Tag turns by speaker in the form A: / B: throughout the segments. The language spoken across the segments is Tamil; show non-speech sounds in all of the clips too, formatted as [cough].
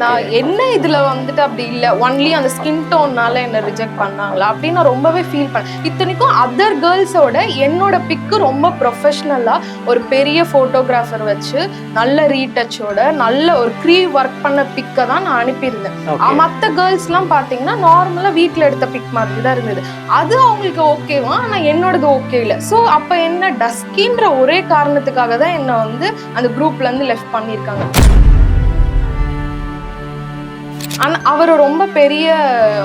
A: நான் என்ன இதுல வந்துட்டு அப்படி இல்ல? ஒன்லி அந்த ஸ்கின் டோன்னால என்ன ரிஜெக்ட் பண்ணாங்களா? அப்படின்னு நான் ரொம்பவே ஃபீல் பண்ணேன் இத்தனைக்கும் அதர் கேர்ள்ஸோட என்னோட பிக்கு ரொம்ப ப்ரொஃபஷ்னலா ஒரு பெரிய போட்டோகிராஃபர் வச்சு நல்ல ரீடச்சோட நல்ல ஒரு க்ரீ ஒர்க் பண்ண பிக்கை தான் நான் அனுப்பியிருந்தேன். மற்ற கேர்ள்ஸ் எல்லாம் பாத்தீங்கன்னா நார்மலா வீட்ல எடுத்த பிக் மாதிரி தான் இருந்தது. அது அவங்களுக்கு ஓகேவா ஆனா என்னோடது ஓகே இல்ல. சோ அப்ப என்ன டஸ்கின்ற ஒரே காரணத்துக்காக தான் என்ன வந்து அந்த குரூப்ல இருந்து லெஃப்ட் பண்ணியிருக்காங்க. ஆனால் அவர் ரொம்ப பெரிய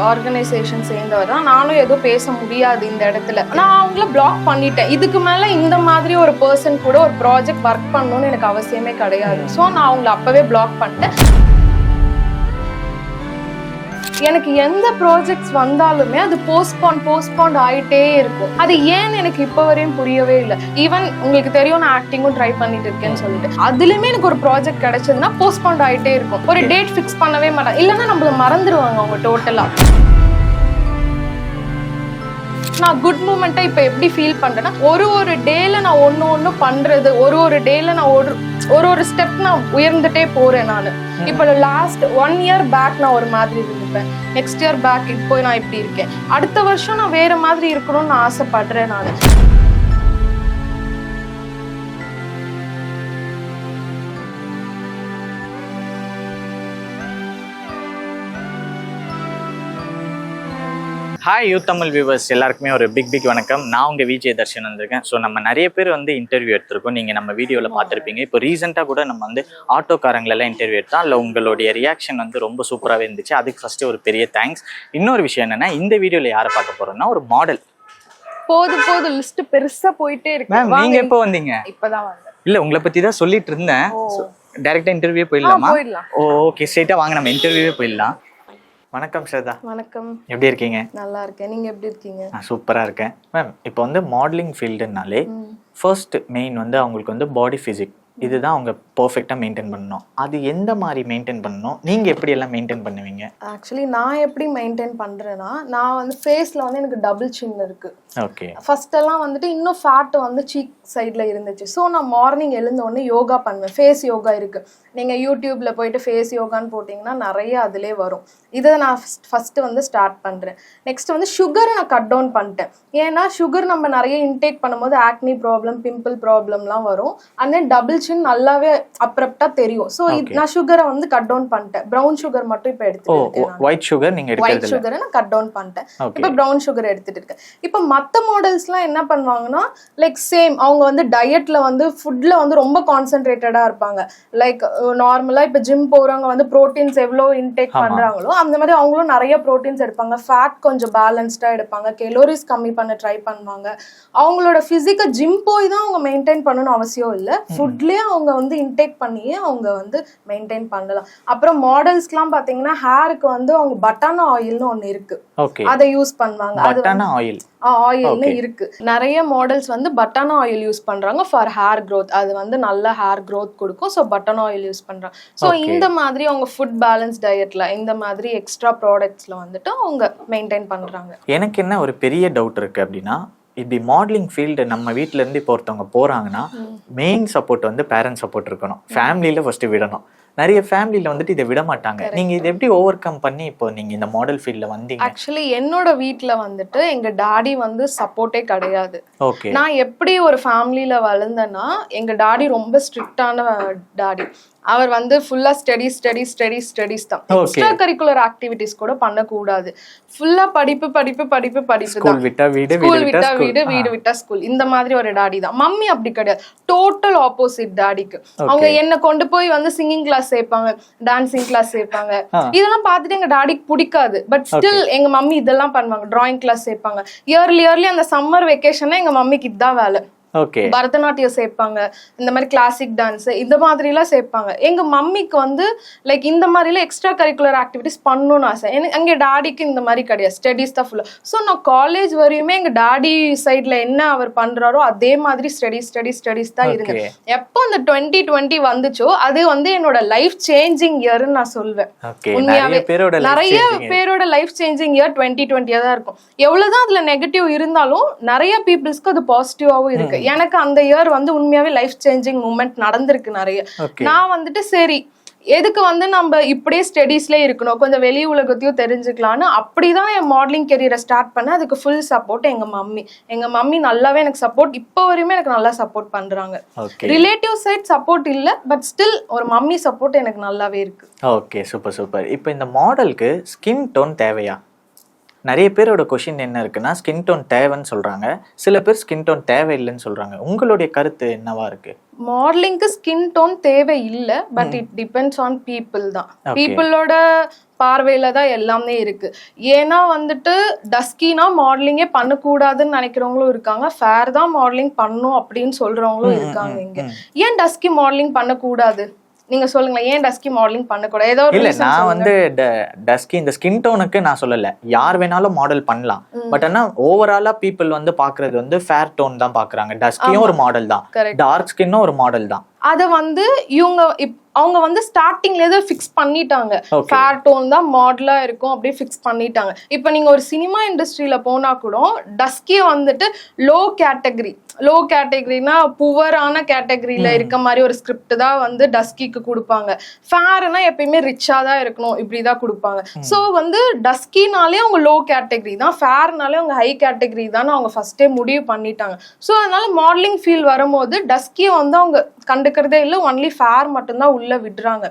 A: ஆர்கனைசேஷன் சேர்ந்தவர் தான். நானும் எதுவும் பேச முடியாது இந்த இடத்துல. நான் அவங்கள பிளாக் பண்ணிட்டேன். இதுக்கு மேலே இந்த மாதிரி ஒரு பர்சன் கூட ஒரு ப்ராஜெக்ட் ஒர்க் பண்ணணும்னு எனக்கு அவசியமே கிடையாது. ஸோ நான் அவங்கள அப்போவே பிளாக் பண்ணிட்டேன். எனக்கு எந்த ப்ராஜெக்ட்ஸ் வந்தாலுமே அது போஸ்ட்பான் போஸ்ட்பாண்ட் ஆயிட்டே இருக்கும். அது ஏன்னு எனக்கு இப்போ வரையும் புரியவே இல்லை. ஈவன் உங்களுக்கு தெரியும் நான் ஆக்டிங்கும் ட்ரை பண்ணிட்டு இருக்கேன்னு சொல்லிட்டு. அதுலயுமே எனக்கு ஒரு ப்ராஜெக்ட் கிடைச்சதுன்னா போஸ்ட்பாண்ட் ஆயிட்டே இருக்கும். ஒரு டேட் ஃபிக்ஸ் பண்ணவே மாட்டாங்க இல்லைன்னா நம்மள மறந்துடுவாங்க அவங்க டோட்டலா நான் குட் மூமெண்ட்டை இப்போ எப்படி ஃபீல் பண்றேன்னா ஒரு ஒரு டேல நான் ஒன்று ஒன்று பண்றது ஒரு ஒரு டேல நான் ஒரு ஒரு ஒரு ஸ்டெப் நான் உயர்ந்துட்டே போறேன் நான். இப்போ லாஸ்ட் ஒன் இயர் பேக் நான் ஒரு மாதிரி இருந்திருப்பேன். நெக்ஸ்ட் இயர் பேக் இப்போ நான் இப்படி இருக்கேன். அடுத்த வருஷம் நான் வேற மாதிரி இருக்கணும்னு நான் ஆசைப்படுறேன் நான்.
B: ஹாய் யூத் தமிழ் வியூவர்ஸ் எல்லாருக்குமே ஒரு பிக் பிக் வணக்கம். நான் உங்கள் விஜய் தர்ஷன் வந்திருக்கேன். ஸோ நம்ம நிறைய பேர் வந்து இன்டர்வியூ எடுத்திருக்கோம். நீங்கள் நம்ம வீடியோவில் பார்த்துருப்பீங்க. இப்போ ரீசெண்டாக கூட நம்ம வந்து ஆட்டோக்காரங்களெல்லாம் இன்டர்வியூ எடுத்தோம். அதில் உங்களுடைய ரியாக்ஷன் வந்து ரொம்ப சூப்பராகவே இருந்துச்சு. அதுக்கு ஃபஸ்ட்டு ஒரு பெரிய தேங்க்ஸ் இன்னொரு விஷயம் என்னென்னா இந்த வீடியோவில் யாரை பார்க்க போகிறோம்னா ஒரு மாடல்
A: போது போது லிஸ்ட் பெருசா போயிட்டே இருக்கு.
B: மேம் நீங்கள் எப்போ வந்தீங்க?
A: இப்பதான் வந்தேன்.
B: இல்லை உங்களை பற்றி தான் சொல்லிட்டு இருந்தேன்.
A: ஓ.
B: டேரெக்டாக இன்டர்வியூ போயிடலாமா? ஓகே ஸ்ட்ரெயிட்டாக வாங்க நம்ம இன்டர்வியூவே போயிடலாம். வணக்கம் ஸ்ரதா.
A: வணக்கம்.
B: எப்படி இருக்கீங்க?
A: நல்லா இருக்கேன். நீங்க எப்படி இருக்கீங்க?
B: நான் சூப்பராக இருக்கேன். மேம் இப்போ வந்து மாடலிங் ஃபீல்டுனாலே. ஃபர்ஸ்ட் மெயின் வந்து அவங்களுக்கு வந்து பாடி ஃபிசிக் இதுதான் அவங்க பர்ஃபெக்டாக மெயின்டைன் பண்ணணும். அது எந்த மாதிரி மெயின்டைன் பண்ணணும்? நீங்கள் எப்படி எல்லாம் மெயின்டைன் பண்ணுவீங்க?
A: ஆக்சுவலி நான் எப்படி மெயின்டைன் பண்றேன்னா நான் வந்து ஃபேஸ்ல வந்து எனக்கு டபுள் சின் இருக்கு.
B: ஓகே
A: ஃபர்ஸ்ட் எல்லாம் வந்துட்டு இன்னும் ஃபேட் வந்து சீக் சைடில் இருந்துச்சு. ஸோ நான் மார்னிங் எழுந்த உடனே யோகா பண்ணுவேன். ஃபேஸ் யோகா இருக்கு. நீங்கள் யூடியூப்ல போயிட்டு ஃபேஸ் யோகான்னு போட்டிங்கன்னா நிறைய அதிலே வரும். இதை நான் ஃபர்ஸ்ட் வந்து ஸ்டார்ட் பண்ணுறேன் நெக்ஸ்ட் வந்து சுகரை நான் கட் டவுன் பண்ணிட்டேன். ஏன்னா சுகர் நம்ம நிறைய இன்டேக் பண்ணும்போது ஆக்னி ப்ராப்ளம் பிம்பிள் ப்ராப்ளம்லாம் வரும். அண்ட் தென் டபுள் சின் நல்லாவே அப்ரப்டா தெரியும். ஸோ. நான் சுகரை வந்து கட் டவுன் பண்ணிட்டேன். ப்ரௌன் சுகர் மட்டும் இப்போ
B: ஓ
A: எடுத்துட்டு இருக்கேன் நான்.
B: ஒயிட் சுகர் நீங்கள்
A: ஒயிட் சுகரை நான் கட் டவுன் பண்ணிட்டேன். இப்போ ப்ரௌன் சுகர் எடுத்துட்டு இருக்கேன். இப்போ மற்ற மாடல்ஸ்லாம் என்ன பண்ணுவாங்கன்னா லைக் சேம் அவங்க வந்து டயட்ல வந்து ஃபுட்ல வந்து ரொம்ப கான்சென்ட்ரேட்டடா இருப்பாங்க. லைக் நார்மலா இப்போ ஜிம் போறவங்க வந்து ப்ரோட்டீன்ஸ் எவ்வளோ இன்டேக். பண்றாங்களோ அந்த மாதிரி அவங்களும் நிறைய ப்ரோட்டீன்ஸ் எடுப்பாங்க. ஃபேட் கொஞ்சம் பேலன்ஸ்டா எடுப்பாங்க. கெலோரிஸ் கம்மி பண்ண ட்ரை பண்ணுவாங்க. அவங்களோட பிசிக்கை ஜிம் போய் தான் அவங்க மெயின்டைன் பண்ணணும் அவசியம் இல்லை. ஃபுட்லயே அவங்க வந்து இன்டேக் பண்ணியே அவங்க வந்து மெயின்டைன் பண்ணலாம். அப்புறம் மாடல்ஸ்க்குலாம் பாத்தீங்கன்னா ஹேருக்கு வந்து அவங்க பட்டானா ஆயில்னு ஒன்று இருக்கு. அதை யூஸ் பண்ணுவாங்க. அது
B: ஆயில்
A: ஆயில்னு. இருக்கு. நிறைய மாடல்ஸ் வந்து பட்டானா ஆயில் யூஸ் பண்றாங்க ஃபார் ஹேர் growth. அது வந்து நல்ல ஹேர் growth கொடுக்கும். ஸோ பட்டானா ஆயில் யூஸ் பண்றாங்க. ஸோ. இந்த மாதிரி அவங்க ஃபுட் பேலன்ஸ் டயட்ல இந்த மாதிரி எக்ஸ்ட்ரா ப்ராடக்ட்ஸ்ல வந்துட்டு அவங்க மெயின்டைன் பண்றாங்க.
B: எனக்கு என்ன ஒரு பெரிய டவுட் இருக்கு அப்படின்னா இப்படி மாடலிங் ஃபீல்டு நம்ம வீட்ல இருந்து இப்போ ஒருத்தவங்க போறாங்கன்னா மெயின் சப்போர்ட் வந்து பேரண்ட் சப்போர்ட் இருக்கணும். ஃபேமிலியில ஃபர்ஸ்ட் விடணும். நிறைய ஃபேமிலியில வந்துட்டு இதை விட மாட்டாங்க நீங்க இதை எப்படி ஓவர் கம் பண்ணி இப்போ நீங்க இந்த மாடல் ஃபீல்ட்ல வந்தீங்க?
A: ஆக்சுவலி என்னோட வீட்ல வந்துட்டு எங்க டாடி வந்து சப்போர்ட்டே கிடையாது.
B: ஓகே
A: நான் எப்படி ஒரு ஃபேமிலியில வளர்ந்தேன்னா எங்க டாடி ரொம்ப ஸ்ட்ரிக்டான டாடி அவர் வந்து ஃபுல்லா ஸ்டடி ஸ்டடி ஸ்டடி ஸ்டடிஸ் தான். எக்ஸ்ட்ரா கரிக்குலர் ஆக்டிவிட்டிஸ் கூட பண்ணக்கூடாது. ஃபுல்லா படிப்பு படிப்பு படிப்பு படிப்பு
B: ஸ்கூல்
A: தான்.
B: விட்டா வீடு
A: ஸ்கூல்
B: வீடு
A: விட்டா வீடு வீடு விட்டா ஸ்கூல் இந்த மாதிரி ஒரு டாடி தான். மம்மி அப்படி கிடையாது. டோட்டல் ஆப்போசிட் டாடிக்கு அவங்க என்ன கொண்டு போய் வந்து சிங்கிங் கிளாஸ் சேர்ப்பாங்க டான்சிங் கிளாஸ் சேர்ப்பாங்க. இதெல்லாம் பார்த்துட்டு எங்க டாடிக்கு பிடிக்காது. பட் ஸ்டில் எங்க மம்மி இதெல்லாம் பண்ணுவாங்க. டிராயிங் கிளாஸ் சேர்ப்பாங்க. இயர்லி இயர்லி அந்த சம்மர் வெக்கேஷன்ல எங்க மம்மிக்கு இதான் வேலை. பரதநாட்டியம் சேர்ப்பாங்க இந்த மாதிரி கிளாசிக் டான்ஸ் இந்த மாதிரிலாம் சேர்ப்பாங்க. எங்க மம்மிக்கு வந்து லைக் இந்த மாதிரிலாம் எக்ஸ்ட்ரா கரிக்குலர் ஆக்டிவிட்டிஸ் பண்ணணும்னு ஆசை. எனக்கு அங்கே டாடிக்கு இந்த மாதிரி கிடையாது. ஸ்டடீஸ் தான் ஃபுல்லாக ஸோ நான் காலேஜ் வரையுமே எங்க டாடி சைட்ல என்ன அவர் பண்றாரோ அதே மாதிரி ஸ்டடி ஸ்டடி ஸ்டடிஸ் தான் இருந்தேன்
B: ஓகே
A: எப்போ அந்த டுவெண்ட்டி டுவெண்ட்டி வந்துச்சோ அது வந்து என்னோட லைஃப் சேஞ்சிங் இயர்னு நான் சொல்வேன். உண்மையாவே.
B: நிறைய பேரோட
A: லைஃப் சேஞ்சிங் இயர் டுவெண்ட்டி டுவெண்ட்டியா தான் இருக்கும். எவ்வளவுதான் அதுல நெகட்டிவ் இருந்தாலும் நிறைய பீப்புள்ஸ்க்கு அது பாசிட்டிவாவும் இருக்கு. எனக்கு அந்த இயர் வந்து உண்மையாவே லைஃப் சேஞ்சிங் மூமெண்ட் நடந்திருக்கு நிறைய. நான் வந்துட்டு சரி எதுக்கு வந்து நம்ம இப்படியே ஸ்டடீஸ்லேயே இருக்கணும்? கொஞ்சம் வெளி உலகத்தையும் தெரிஞ்சுக்கலான்னு அப்படிதான் என் மாடலிங் கெரியரை ஸ்டார்ட் பண்ணேன். அதுக்கு ஃபுல் சப்போர்ட் எங்க மம்மி. எங்க மம்மி நல்லாவே எனக்கு சப்போர்ட் இப்போ வரையுமே எனக்கு நல்லா சப்போர்ட் பண்றாங்க. ரிலேட்டிவ் சைட் சப்போர்ட் இல்ல பட் ஸ்டில் ஒரு மம்மி சப்போர்ட் எனக்கு நல்லாவே இருக்கு.
B: ஓகே சூப்பர் சூப்பர் இப்போ இந்த மாடலுக்கு ஸ்கின் டோன் தேவையா? நிறைய பேரோட கொஷின் என்ன இருக்குன்னா ஸ்கின் டோன் தேவைன்னு சொல்றாங்க. சில பேர் ஸ்கின் டோன் தேவையில்லைன்னு சொல்றாங்க. உங்களுடைய கருத்து என்னவா இருக்கு?
A: மாடலிங்க்கு ஸ்கின் டோன் தேவை இல்ல but it depends on people தான். பீப்புளோட பார்வையில தான் எல்லாமே இருக்கு. ஏன்னா வந்துட்டு டஸ்கினா மாடலிங்கே பண்ணக்கூடாதுன்னு நினைக்கிறவங்களும் இருக்காங்க. ஃபேர் தான் மாடலிங் பண்ணும் அப்படின்னு சொல்றவங்களும் இருக்காங்க இங்க. ஏன் டஸ்கி மாடலிங் பண்ணக்கூடாது? நீங்க சொல்லுங்களேன் ஏன் டஸ்கி மாடலிங் பண்ணக்கூடாது? ஏதோ
B: இல்ல நான். வந்து டஸ்கி இந்த ஸ்கின் டோனுக்கு நான் சொல்லல. யார் வேணாலும் மாடல் பண்ணலாம். பட் ஆனா ஓவராலா பீப்புள் வந்து பாக்குறது வந்து ஃபேர் டோன் தான் பாக்குறாங்க. டஸ்கியும் ஒரு மாடல் தான். டார்க் ஸ்கின்னும் ஒரு மாடல் தான்.
A: அத வந்து இவங்க அவங்க வந்து ஸ்டார்டிங்ல ஏதோ ஃபிக்ஸ் பண்ணிட்டாங்க. ஃபேர் டோன் தான் மாடலா இருக்கும் அப்படியே ஃபிக்ஸ் பண்ணிட்டாங்க. இப்போ நீங்க ஒரு சினிமா இண்டஸ்ட்ரியில போனா கூட டஸ்கே வந்துட்டு லோ கேட்டகரி லோ கேட்டகரினா புவரான கேட்டகரியில இருக்க மாதிரி ஒரு ஸ்கிரிப்ட் தான் வந்து டஸ்கிக்கு கொடுப்பாங்க. ஃபேர்னா எப்பயுமே ரிச்சா தான் இருக்கணும் இப்படிதான் கொடுப்பாங்க. ஸோ வந்து டஸ்கினாலே அவங்க லோ கேட்டகரி தான் ஃபேர்னாலே அவங்க ஹை கேட்டகரி தான் அவங்க ஃபர்ஸ்டே முடிவு பண்ணிட்டாங்க. ஸோ அதனால மாடலிங் ஃபீல் வரும்போது டஸ்கியை வந்து அவங்க கண்டுக்கிறதே இல்லை ஒன்லி ஃபேர் மட்டும்தான் உள்ள விடுறாங்க.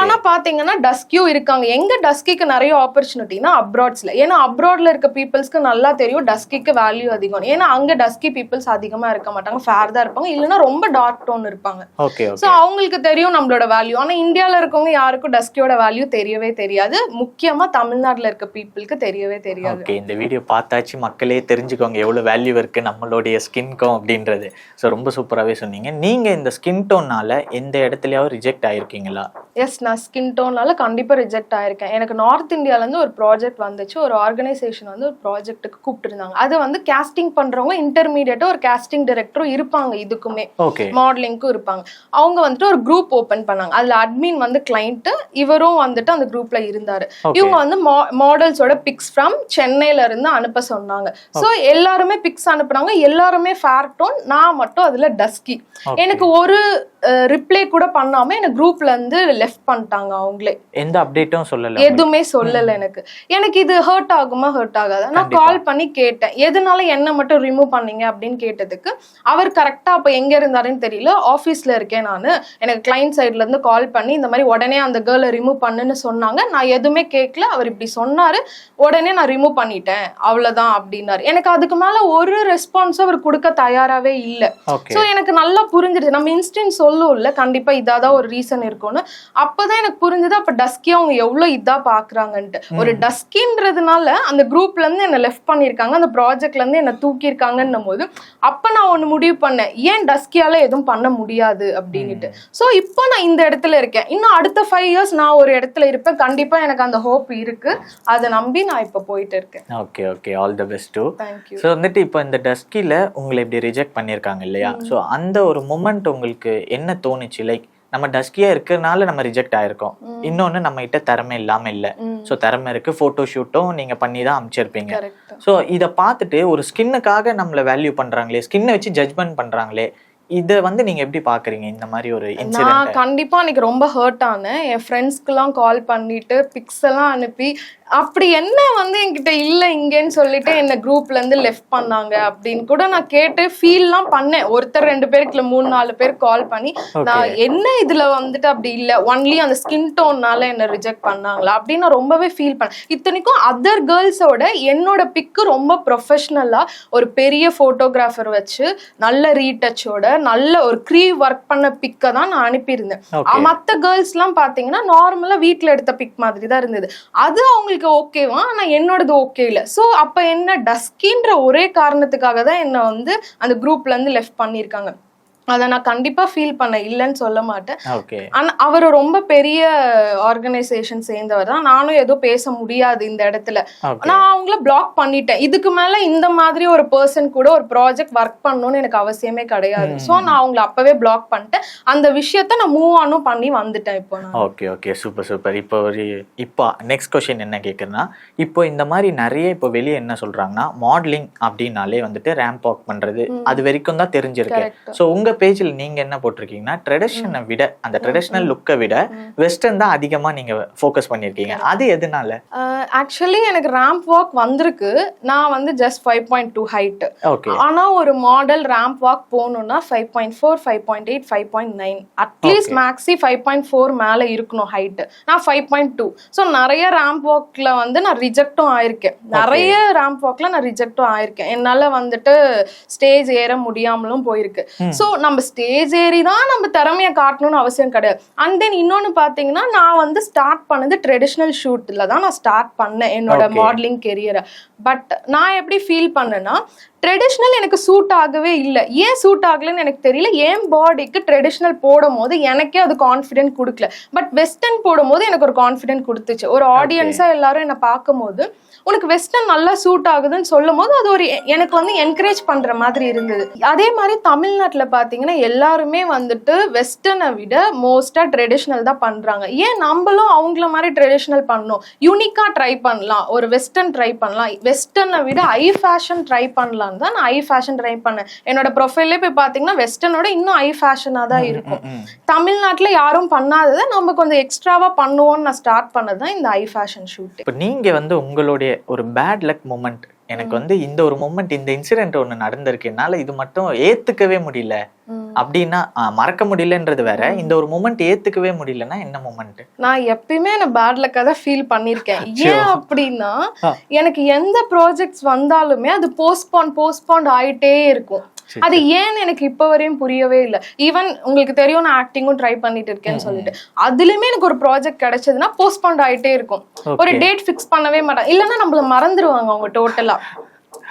A: ஆனா பாத்தீங்கன்னா டஸ்கியும் இருக்காங்க. எங்க டஸ்கிக்கு நிறைய ஆப்பர்ச்சுனிட்டினா அப்ராட்ஸ்ல ஏன்னா அப்ராட்ல இருக்க பீப்புள்ஸ்க்கு நல்லா தெரியும் டஸ்கிக்கு வேல்யூ அதிகம். ஏன்னா அங்க டஸ்கி பீப்புள்ஸ் அதிகமா இருக்க மாட்டாங்க ஃபேர் தான் இருப்பாங்க. இல்லைன்னா ரொம்ப டார்க் டோன் இருப்பாங்க. ஸோ அவங்களுக்கு தெரியும் நம்மளோட வேல்யூ ஆனா இந்தியால இருக்கவங்க யாருக்கும் டஸ்கியோட வேல்யூ தெரியவே தெரியாது. முக்கியமா தமிழ்நாட்டுல இருக்க பீப்புளுக்கு தெரியவே தெரியாது.
B: ஓகே இந்த வீடியோ பார்த்தாச்சு. மக்களே தெரிஞ்சுக்கோங்க. எவ்வளவு வேல்யூ இருக்கு நம்மளுடைய ஸ்கின்க்கும் அப்படின்றது. ஸோ ரொம்ப சூப்பராகவே சொன்னீங்க. நீங்க இந்த ஸ்கின் டோன்னால எந்த இடத்துலயாவது ரிஜெக்ட் ஆயிருக்கீங்களா?
A: எஸ் நான் ஸ்கின் டோனால கண்டிப்பா ரிஜெக்ட் ஆயிருக்கேன். எனக்கு நார்த் இந்தியால இருந்து ஒரு ப்ராஜெக்ட் வந்துச்சு. ஒரு ஆர்கனைசேஷன் வந்து ஒரு ப்ராஜெக்ட்டுக்கு கூப்பிட்டுருந்தாங்க. அது வந்து கேஸ்டிங் பண்றவங்க இன்டர்மீடியட்டா ஒரு கேஸ்டிங் டைரக்டரும் இருப்பாங்க இதுக்குமே. மாடலிங்க்கும் இருப்பாங்க. அவங்க வந்துட்டு ஒரு குரூப் ஓபன் பண்ணாங்க. அதுல அட்மின் வந்து கிளைண்ட் இவரும் வந்துட்டு அந்த குரூப்ல இருந்தாரு. இவங்க வந்து மாடல்ஸோட பிக்ஸ் ஃப்ரம் சென்னையில இருந்து அனுப்ப சொன்னாங்க. சோ எல்லாருமே பிக்ஸ் அனுப்புனாங்க. எல்லாருமே ஃபேர் டோன் நான் மட்டும் அதுல டஸ்கி. எனக்கு ஒரு ரிப்ளை கூட பண்ணாம எனக்கு குரூப்ல இருந்து லெஃப்ட் பண்ணிட்டாங்க அவங்களே.
B: எந்த அப்டேட்டும் சொல்லல
A: எதுவுமே சொல்லல எனக்கு. எனக்கு இது ஹர்ட் ஆகுமா? ஹர்ட் ஆகாதா? நான். கால் பண்ணி கேட்டேன். எதனால என்ன மட்டும் ரிமூவ் பண்ணீங்க? அப்படின்னு கேட்டதுக்கு. அவர் கரெக்டா அப்ப எங்க இருந்தாருன்னு தெரியல. ஆபீஸ்ல இருக்கேன் நானு. எனக்கு கிளைண்ட் சைட்ல இருந்து கால் பண்ணி இந்த மாதிரி உடனே அந்த கேர்ளை ரிமூவ் பண்ணுன்னு சொன்னாங்க. நான் எதுவுமே கேட்கல. அவர் இப்படி சொன்னாரு. உடனே நான் ரிமூவ் பண்ணிட்டேன். அவ்வளவுதான் அப்படின்னாரு. எனக்கு அதுக்கு மேல ஒரு ரெஸ்பான்ஸும் அவர் கொடுக்க தயாராவே இல்ல. சோ எனக்கு நல்லா புரிஞ்சிருச்சு. நம்ம இன்ஸ்டன்ட் சொல்லுவோம்ல கண்டிப்பா இதாதான் ஒரு ரீசன் இருக்கும்னு. அப்பதான் எனக்கு புரிஞ்சது அப்ப டஸ்கி அவங்க எவ்வளவு இதா பாக்குறாங்கன்ட்டு. ஒரு டஸ்கின்றதுனால அந்த குரூப்ல இருந்து என்ன லெஃப்ட் பண்ணிருக்காங்க அந்த ப்ராஜெக்ட்ல இருந்து என்ன தூக்கியிருக்காங்கன்னும் போது அப்ப நான் ஒண்ணு முடிவு பண்ணேன். ஏன் டஸ்கியால எதுவும் பண்ண முடியாது அப்படின்னுட்டு. சோ இப்போ நான் இந்த இடத்துல இருக்கேன். இன்னும் அடுத்த ஃபைவ் இயர்ஸ் நான் ஒரு இடத்துல இருப்பேன். கண்டிப்பா எனக்கு அந்த ஹோப் இருக்கு. அதை நம்பி நான் இப்ப போயிட்டு இருக்கேன்.
B: Okay okay all the best too
A: thank you
B: so வந்துட்டு இப்போ இந்த டஸ்கில உங்களை இப்படி ரிஜெக்ட் பண்ணியிருக்காங்க இல்லையா? ஸோ அந்த ஒரு மூமெண்ட் உங்களுக்கு என்ன தோணுச்சு? லைக் நம்ம டஸ்கியா இருக்கிறதுனால நம்ம ரிஜெக்ட் ஆயிருக்கோம். இன்னொன்னு நம்ம கிட்ட திறமை இல்லாம இல்ல. ஸோ திறமை இருக்கு போட்டோ ஷூட்டும் நீங்க பண்ணி தான் அமைச்சிருப்பீங்க ஸோ இதை பார்த்துட்டு ஒரு ஸ்கின்னுக்காக நம்மளை வேல்யூ பண்றாங்களே ஸ்கின்னை வச்சு ஜட்ஜ்மெண்ட் பண்றாங்களே இதை வந்து நீங்க எப்படி பாக்குறீங்க? இந்த மாதிரி ஒரு
A: நான் கண்டிப்பா அன்னைக்கு ரொம்ப ஹர்ட் ஆனேன். என் ஃப்ரெண்ட்ஸ்க்குலாம் கால் பண்ணிட்டு பிக்ஸ் எல்லாம் அனுப்பி அப்படி என்ன வந்து என்கிட்ட இல்ல இங்கேன்னு சொல்லிட்டு என்ன குரூப்ல இருந்து லெஃப்ட் பண்ணாங்க. அப்படின்னு கூட நான் கேட்டு ஃபீல்லாம் பண்ணேன். ஒருத்தர் ரெண்டு பேருக்கு இல்ல மூணு நாலு பேர் கால் பண்ணி நான் என்ன இதுல வந்துட்டு அப்படி இல்ல? ஒன்லி அந்த ஸ்கின் டோன்னால என்ன ரிஜெக்ட் பண்ணாங்களா? அப்படின்னு நான் ரொம்பவே ஃபீல் பண்ணேன். இத்தனைக்கும் அதர் கேர்ள்ஸோட என்னோட பிக்கு ரொம்ப ப்ரொஃபஷ்னலா ஒரு பெரிய போட்டோகிராஃபர் வச்சு நல்ல ரீடச்சோட நல்ல ஒரு க்ரீ ஒர்க் பண்ண பிக்கை தான் நான் அனுப்பியிருந்தேன். மத்த கேர்ள்ஸ் எல்லாம் பாத்தீங்கன்னா நார்மலா வீட்ல எடுத்த பிக் மாதிரி தான் இருந்தது. அது அவங்களுக்கு ஓகேவா ஆனா என்னோடது ஓகே இல்ல. சோ அப்ப என்ன டஸ்கின்ற ஒரே காரணத்துக்காக தான் என்ன வந்து அந்த குரூப்ல இருந்து லெஃப்ட் பண்ணிருக்காங்க அதை நான் கண்டிப்பா ஃபீல் பண்ண இல்லைன்னு சொல்ல மாட்டேன். ஆனா அவர் ரொம்ப பெரிய ஆர்கனைசேஷன் சேர்ந்தவர் தான். நானும் ஏதோ பேச முடியாது இந்த இடத்துல. நான் அவங்கள பிளாக் பண்ணிட்டேன். இதுக்கு மேல இந்த மாதிரி ஒரு பர்சன் கூட ஒரு ப்ராஜெக்ட் ஒர்க் பண்ணணும்னு எனக்கு அவசியமே கிடையாது. சோ நான் அவங்கள அப்பவே பிளாக் பண்ணிட்டேன். அந்த விஷயத்த நான் மூவ் ஆனும் பண்ணி வந்துட்டேன் இப்போ நான்.
B: ஓகே ஓகே சூப்பர் சூப்பர் இப்போ ஒரு இப்போ நெக்ஸ்ட் கொஷின் என்ன கேட்குறேன்னா இப்போ இந்த மாதிரி நிறைய இப்போ வெளியே என்ன சொல்றாங்கன்னா மாடலிங் அப்படின்னாலே வந்துட்டு ரேம்ப் வாக் பண்றது அது வரைக்கும் தான் தெரிஞ்சிருக்கு. ஸோ உங்க பேஜ்ல நீங்க என்ன போட்டிருக்கீங்கன்னா ட்ரெடிஷனை விட அந்த ட்ரெடிஷனல் லுக்கை விட வெஸ்டர்ன் தான் அதிகமா நீங்க ஃபோக்கஸ் பண்ணிருக்கீங்க அது எதனால?
A: ஆக்சுவலி எனக்கு ரேம்ப் வாக் வந்திருக்கு. நான் வந்து just five point two height
B: okay
A: ஆனா ஒரு மாடல் ரேம்ப் வாக் போகணும்னா five point four five point eight five point nine at least maxi five point four மேல இருக்கணும் ஹைட் நான் ஃபைவ் பாயிண்ட் டூ ஸோ நிறைய ரேம்ப் வாக்ல வந்து நான் ரிஜெக்டும் ஆயிருக்கேன். நிறைய ரேம்ப் வாக்ல நான் ரிஜெக்டும் ஆயிருக்கேன். என்னால வந்துட்டு ஸ்டேஜ் ஏற முடியாமலும் போயிருக்கு. ஸோ நம்ம ஸ்டேஜ் ஏறி தான் நம்ம திறமையை காட்டணும்னு அவசியம் கிடையாது. அண்ட் தென் இன்னொன்னு பாத்தீங்கன்னா நான் வந்து ஸ்டார்ட் பண்ணது ட்ரெடிஷ்னல் ஷூட்ல தான் நான் ஸ்டார்ட் பண்ணேன். என்னோட. மாடலிங் கெரியரை பட் நான் எப்படி ஃபீல் பண்ணேன்னா ட்ரெடிஷ்னல் எனக்கு சூட் ஆகவே இல்லை. ஏன் சூட் ஆகலைன்னு எனக்கு தெரியல. என் பாடிக்கு ட்ரெடிஷ்னல் போடும் போது எனக்கே அது கான்ஃபிடென்ட் கொடுக்கல. பட் வெஸ்டர்ன் போடும்போது எனக்கு ஒரு கான்ஃபிடென்ட் கொடுத்துச்சு. ஒரு ஆடியன்ஸா எல்லாரும் என்னை பார்க்கும்போது உனக்கு வெஸ்டர்ன் நல்லா சூட் ஆகுதுன்னு சொல்லும் போது அது ஒரு எனக்கு வந்து என்கரேஜ் பண்ற மாதிரி இருந்தது. அதே மாதிரி தமிழ்நாட்டுல பாத்தீங்கன்னா எல்லாருமே வந்துட்டு வெஸ்டர்னை விட மோஸ்டா ட்ரெடிஷ்னல் தான் பண்றாங்க. ஏன் நம்மளும் அவங்கள மாதிரி ட்ரெடிஷ்னல் பண்ணணும்? யூனிக்கா ட்ரை பண்ணலாம். ஒரு வெஸ்டர்ன் ட்ரை பண்ணலாம். வெஸ்டர்னை விட ஐ ஃபேஷன் ட்ரை பண்ணலாம் தான் நான் ஐ ஃபேஷன் ட்ரை பண்ணேன். என்னோட ப்ரொஃபைல்லே போய் பாத்தீங்கன்னா வெஸ்டர்னோட இன்னும் ஐ ஃபேஷனா தான் இருக்கும். தமிழ்நாட்டுல யாரும் பண்ணாததை நம்ம கொஞ்சம் எக்ஸ்ட்ராவா பண்ணுவோம்னு நான் ஸ்டார்ட் பண்ணது தான் இந்த ஐ ஃபேஷன் ஷூட்
B: இப்போ நீங்க வந்து உங்களுடைய ஒரு பேட் லக் மூமெண்ட் எனக்கு வந்து இந்த ஒரு மூமெண்ட் இந்த இன்சிடென்ட் ஒண்ணு நடந்திருக்கு. என்னால இது மட்டும் ஏத்துக்கவே முடியல. அப்படின்னா மறக்க முடியலன்றது வேற. இந்த ஒரு மூமெண்ட் ஏத்துக்கவே முடியலன்னா என்ன மூமெண்ட்
A: நான் எப்பயுமே என்ன பேட் லக்கா தான் ஃபீல் பண்ணிருக்கேன். ஏன் அப்படின்னா. எனக்கு எந்த ப்ராஜெக்ட்ஸ் வந்தாலுமே அது போஸ்ட்பான் போஸ்ட்பாண்ட் ஆயிட்டே இருக்கும். அது ஏன்னு எனக்கு இப்ப வரையும் புரியவே இல்லை. ஈவன் உங்களுக்கு தெரியும் நான் ஆக்டிங்கும் ட்ரை பண்ணிட்டு இருக்கேன்னு சொல்லிட்டு. அதுலயுமே எனக்கு ஒரு ப்ராஜெக்ட் கிடைச்சதுன்னா போஸ்ட்பாண்ட் ஆயிட்டே இருக்கும். ஒரு. டேட் ஃபிக்ஸ் பண்ணவே மாட்டாங்க இல்லைன்னா நம்மள மறந்துருவாங்க அவங்க டோட்டலா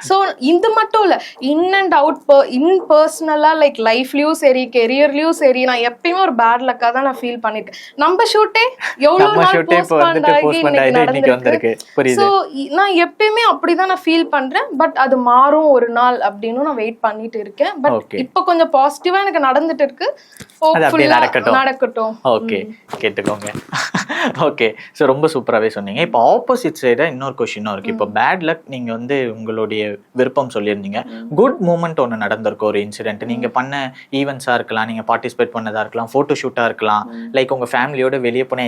A: ஸோ இது மட்டும் இல்ல. இன் அண்ட் அவுட் இன் பர்சனலா லைக் லைஃப்லயும் சரி கெரியர்லயும் சரி நான் எப்பயுமே ஒரு பேட் லக்கா தான் நான் ஃபீல் பண்ணிருக்கேன். நம்ம ஷூட்டே எவ்வளவு
B: நம்ம
A: நாள் போஸ்ட்பாண்ட் ஆகி இன்னைக்கு நடந்திருக்கு. ஸோ நான் எப்பயுமே அப்படிதான் நான் ஃபீல் பண்றேன். பட் அது மாறும் ஒரு நாள் அப்படின்னு நான் வெயிட் பண்ணிட்டு இருக்கேன். பட். இப்போ கொஞ்சம் பாசிட்டிவா எனக்கு நடந்துட்டு இருக்கு.
B: நடக்கட்டும். ஓகே கேட்டுக்கோங்க. [laughs] ஓகே ஸோ ரொம்ப சூப்பராகவே சொன்னீங்க. இப்போ ஆப்போசிட் சைடாக இன்னொரு கொஷினும் இருக்கு. இப்போ பேட் லக் நீங்க வந்து உங்களுடைய விருப்பம் சொல்லியிருந்தீங்க. குட் மூமெண்ட் ஒன்று நடந்திருக்கும் ஒரு இன்சிடென்ட் நீங்க பண்ண ஈவெண்ட்ஸாக இருக்கலாம் நீங்க பார்ட்டிசிபேட் பண்ணதா இருக்கலாம் ஃபோட்டோ ஷூட்டாக இருக்கலாம் லைக் உங்க ஃபேமிலியோட வெளியே போன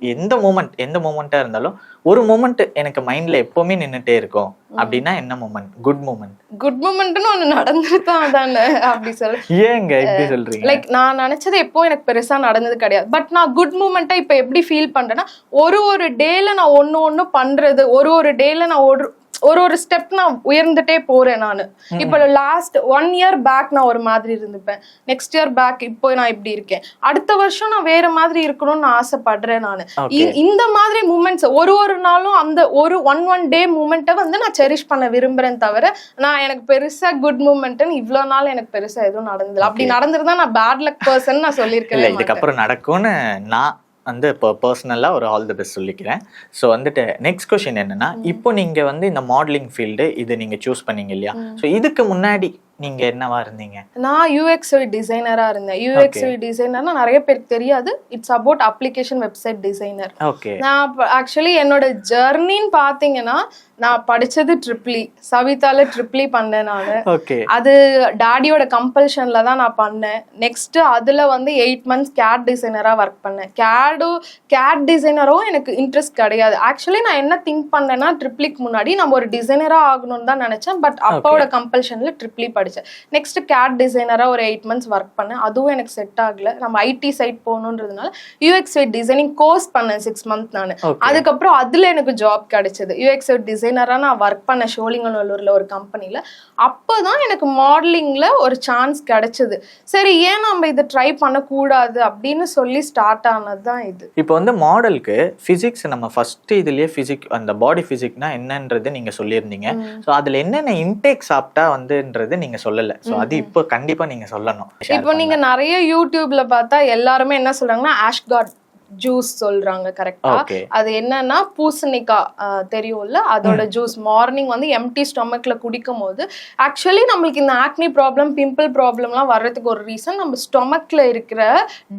B: எந்த மூமெண்ட் எந்த மூமெண்ட்டாக இருந்தாலும் ஒரு மூமெண்ட் எனக்கு மைண்ட்ல எப்பவுமே நின்னுட்டே இருக்கும். அப்படின்னா என்ன மூமெண்ட் குட் மூமெண்ட்
A: குட் மூமெண்ட்னு ஒண்ணு நடந்துருதான் தானே அப்படி சொல்ல
B: ஏங்க இப்படி சொல்றீங்க?
A: லைக் நான் நினைச்சது எப்போ எனக்கு பெருசா நடந்தது கிடையாது. பட் நான் குட் மூமெண்ட்டா இப்ப எப்படி ஃபீல் பண்றேன்னா ஒரு ஒரு டேல நான் ஒண்ணு ஒண்ணு பண்றது ஒரு ஒரு டேல நான் ஒரு ஒரு ஒரு ஸ்டெப் நான் உயர்ந்துட்டே போறேன் நான். இப்ப லாஸ்ட் ஒன் இயர் பேக் நான் ஒரு மாதிரி இருந்துப்பேன். நெக்ஸ்ட் இயர் பேக் இப்போ நான் இப்படி இருக்கேன். அடுத்த வருஷம் நான் வேற மாதிரி இருக்கணும்னு நான் ஆசைப்படுறேன் நான். இந்த மாதிரி மூமெண்ட்ஸ் ஒரு ஒரு நாளும் அந்த ஒரு ஒன் ஒன் டே மூமெண்ட்டை வந்து நான் செரிஷ் பண்ண விரும்புறேன் தவிர நான் எனக்கு பெருசா குட் மூமெண்ட்னு இவ்வளவு நாள் எனக்கு பெருசா எதுவும் நடந்தது அப்படி நடந்திருந்தா நான் பேட் லக் பர்சன் நான் சொல்லியிருக்கேன்
B: இதுக்கப்புறம் நடக்கும்னு நான் வந்து இப்போ பர்சனலாக ஒரு ஆல் தி பெஸ்ட் சொல்லிக்கிறேன். ஸோ வந்துட்டு நெக்ஸ்ட் கொஷின் என்னன்னா இப்போ நீங்க வந்து இந்த மாடலிங் ஃபீல்டு இது நீங்க சூஸ் பண்ணீங்க இல்லையா? ஸோ இதுக்கு முன்னாடி நீங்க என்னவா இருந்தீங்க?
A: நான் யூஎக்ஸ்ஐ டிசைனரா இருந்தேன். யூஎக்ஸ்ஐ டிசைனர்னா நிறைய பேருக்கு தெரியாது. It's about application website designer நான் ஆக்சுவலி என்னோட ஜெர்னின்னு பாத்தீங்கன்னா நான் படிச்சது ட்ரிப்ளி சவிதால ட்ரிப்ளி பண்ணேன் நான். அது டாடியோட கம்பல்ஷன்ல தான் நான் பண்ணேன். நெக்ஸ்ட் அதுல வந்து எயிட் மந்த்ஸ் கேட் டிசைனரா ஒர்க் பண்ணேன். கேடும் கேட் டிசைனரும் எனக்கு இன்ட்ரெஸ்ட் கிடையாது. ஆக்சுவலி நான் என்ன திங்க் பண்ணேன்னா ட்ரிப்ளிக்கு முன்னாடி நம்ம ஒரு டிசைனரா ஆகணும்னு தான் நினைச்சேன். பட் அப்பாவோட கம்பல்ஷன்ல ட்ரிப்ளி படிச்சேன். நெக்ஸ்ட் கேட் டிசைனரா ஒரு எயிட் மந்த்ஸ் ஒர்க் பண்ணேன். அதுவும் எனக்கு செட் ஆகல. நம்ம ஐடி சைட் போகணுன்றதுனால யூஎக்ஸ் டிசைனிங் கோர்ஸ் பண்ணேன் சிக்ஸ் மந்த் நான். அதுக்கப்புறம் அதுல எனக்கு ஜாப் கிடைச்சது. யூஎக்ஸ் டிசைனரா நான் ஒர்க் பண்ணேன் ஷோலிங்கநல்லூர்ல ஒரு கம்பெனில அப்பதான் எனக்கு மாடலிங்ல ஒரு சான்ஸ் கிடைச்சது. சரி ஏன் நம்ம இதை ட்ரை பண்ணக்கூடாது அப்படின்னு சொல்லி ஸ்டார்ட் ஆனது தான் இது.
B: இப்போ வந்து மாடலுக்கு ஃபிசிக்ஸ் நம்ம ஃபர்ஸ்ட் இதுலயே ஃபிசிக் அந்த பாடி ஃபிசிக்னா என்னன்றது நீங்க சொல்லியிருந்தீங்க. ஸோ அதுல என்னென்ன இன்டேக் சாப்பிட்டா வந்துன்றது நீங்க சொல்லல. ஸோ அது இப்போ கண்டிப்பா நீங்க சொல்லணும்.
A: இப்போ நீங்க நிறைய யூடியூப்ல பார்த்தா எல்லாருமே என்ன சொல்றாங்கன்னா ஆஷ்கார்ட் ஜூஸ் சொல்றாங்க கரெக்டா அது என்னன்னா பூசணிக்காய் தெரியும்ல? அதோட ஜூஸ் மார்னிங் வந்து எம்டி ஸ்டொமக்ல குடிக்கும் போது ஆக்சுவலி நம்மளுக்கு இந்த ஆக்னி ப்ராப்ளம் பிம்பிள் ப்ராப்ளம்லாம் வர்றதுக்கு ஒரு ரீசன் நம்ம ஸ்டொமக்ல இருக்கிற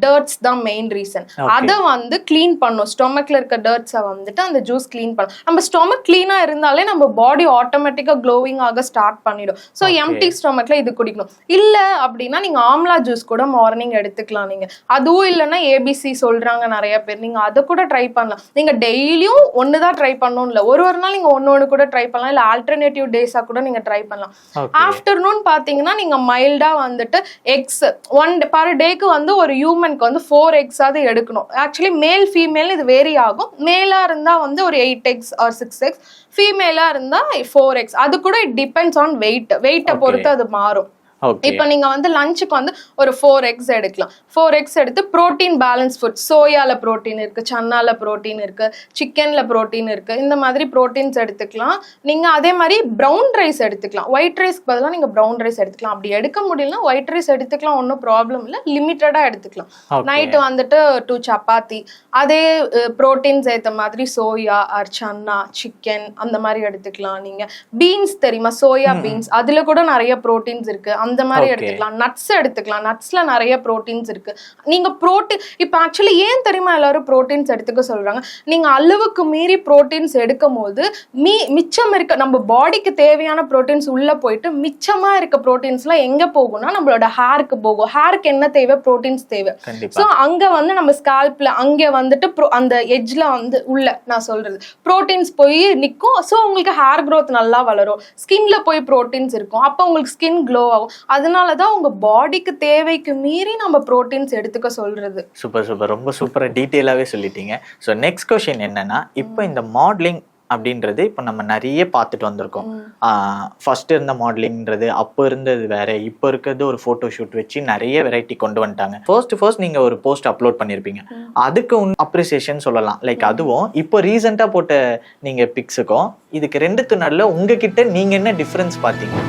A: டர்ட்ஸ் தான் மெயின் ரீசன். அதை வந்து க்ளீன் பண்ணும் ஸ்டொமக்ல இருக்க டர்ட்ஸை வந்துட்டு அந்த ஜூஸ் க்ளீன் பண்ணும் நம்ம ஸ்டொமக் க்ளீனா இருந்தாலே நம்ம பாடி ஆட்டோமேட்டிக்கா க்ளோவிங் ஆக ஸ்டார்ட் பண்ணிடும். ஸோ. எம்டி ஸ்டொமக்ல இது குடிக்கணும். இல்ல அப்படின்னா நீங்க ஆம்லா ஜூஸ் கூட மார்னிங் எடுத்துக்கலாம் நீங்க. அதுவும் இல்லைன்னா ஏபிசி சொல்றாங்க நிறைய பேர். நீங்க அதை கூட ட்ரை பண்ணலாம். நீங்க டெய்லியும் ஒன்று தான் ட்ரை பண்ணணும் இல்லை. ஒரு ஒரு நாள் நீங்க ஒன்று ஒன்று கூட ட்ரை பண்ணலாம். இல்லை ஆல்டர்னேட்டிவ் டேஸாக கூட நீங்க ட்ரை பண்ணலாம். ஆஃப்டர்நூன் பாத்தீங்கன்னா நீங்க மைல்டா வந்துட்டு எக்ஸ் ஒன் பர் டேக்கு வந்து ஒரு ஹியூமனுக்கு வந்து ஃபோர் எக்ஸாவது எடுக்கணும். ஆக்சுவலி மேல் ஃபீமேல் இது வேரி ஆகும். மேலா இருந்தா வந்து ஒரு eight X or six X ஃபீமேலா இருந்தா ஃபோர் எக்ஸ் அது கூட இட் டிபெண்ட்ஸ் ஆன் வெயிட் வெயிட்டை. பொறுத்து அது மாறும். இப்போ நீங்க வந்து லஞ்சுக்கு வந்து ஒரு ஃபோர் எக்ஸ் எடுக்கலாம். ஃபோர் எக்ஸ் எடுத்து புரோட்டீன் பேலன்ஸ் ஃபுட் சோயால புரோட்டீன் இருக்கு சன்னால புரோட்டீன் இருக்கு சிக்கன்ல புரோட்டீன் இருக்கு இந்த மாதிரி புரோட்டீன்ஸ் எடுத்துக்கலாம். நீங்க அதே மாதிரி ப்ரௌன் ரைஸ் எடுத்துக்கலாம். ஒயிட் ரைஸ்க்கு பதிலாக நீங்க ப்ரௌன் ரைஸ் எடுத்துக்கலாம். அப்படி எடுக்க முடியலனா ஒயிட் ரைஸ் எடுத்துக்கலாம் ஒன்றும் ப்ராப்ளம் இல்லை. லிமிட்டடா எடுத்துக்கலாம். நைட்டு வந்துட்டு டூ சப்பாத்தி அதே ப்ரோட்டீன்ஸ் ஏற்ற மாதிரி சோயா ஆர் சன்னா சிக்கன் அந்த மாதிரி எடுத்துக்கலாம் நீங்க. பீன்ஸ் தெரியுமா? சோயா பீன்ஸ் அதுல கூட நிறைய ப்ரோட்டீன்ஸ் இருக்கு. அந்த மாதிரி. எடுத்துக்கலாம். நட்ஸ் எடுத்துக்கலாம். நட்ஸ்ல நிறைய ப்ரோட்டீன்ஸ் இருக்கு. நீங்க ப்ரோட்டீன் இப்போ ஆக்சுவலி ஏன் தெரியுமா எல்லாரும் ப்ரோட்டீன்ஸ் எடுத்துக்க சொல்றாங்க? நீங்க அளவுக்கு மீறி ப்ரோட்டீன்ஸ் எடுக்கும் போது மீ மிச்சம் இருக்க நம்ம பாடிக்கு தேவையான ப்ரோட்டீன்ஸ் உள்ள போயிட்டு மிச்சமா இருக்க ப்ரோட்டீன்ஸ்லாம் எங்க போகும்னா நம்மளோட ஹேருக்கு போகும். ஹேருக்கு என்ன தேவை? ப்ரோட்டீன்ஸ் தேவை. ஸோ அங்க வந்து நம்ம ஸ்கால்ப்ல அங்க வந்துட்டு அந்த எட்ஜ்ல வந்து உள்ள நான் சொல்றது. ப்ரோட்டீன்ஸ் போய் நிற்கும் ஸோ உங்களுக்கு ஹேர் growth நல்லா வளரும். ஸ்கின்ல போய் ப்ரோட்டீன்ஸ் இருக்கும். அப்போ உங்களுக்கு ஸ்கின் க்ளோ ஆகும். அதனால தான் உங்க பாடிக்கு தேவைக்கு மீறி நம்ம ப்ரோட்டீன்ஸ் எடுத்துக்க சொல்றது.
B: சூப்பர் சூப்பர் ரொம்ப சூப்பராக டீட்டெயிலாகவே சொல்லிட்டீங்க. ஸோ நெக்ஸ்ட் கொஷின் என்னன்னா இப்போ இந்த மாடலிங் அப்படின்றது இப்போ நம்ம நிறைய பார்த்துட்டு வந்திருக்கோம். ஃபர்ஸ்ட் இருந்த மாடலிங்ன்றது அப்போ இருந்தது வேற இப்போ இருக்கிறது ஒரு ஃபோட்டோ ஷூட் வச்சு நிறைய வெரைட்டி கொண்டு வந்துட்டாங்க. ஃபர்ஸ்ட் ஃபர்ஸ்ட் நீங்கள் ஒரு போஸ்ட் அப்லோட் பண்ணியிருப்பீங்க அதுக்கு அப்ரிசியேஷன் சொல்லலாம். லைக் அதுவும் இப்போ ரீசெண்டாக போட்ட நீங்கள் பிக்ஸுக்கும் இதுக்கு ரெண்டுத்து நடுவில் உங்ககிட்ட நீங்கள் என்ன டிஃப்ரென்ஸ் பார்த்தீங்க?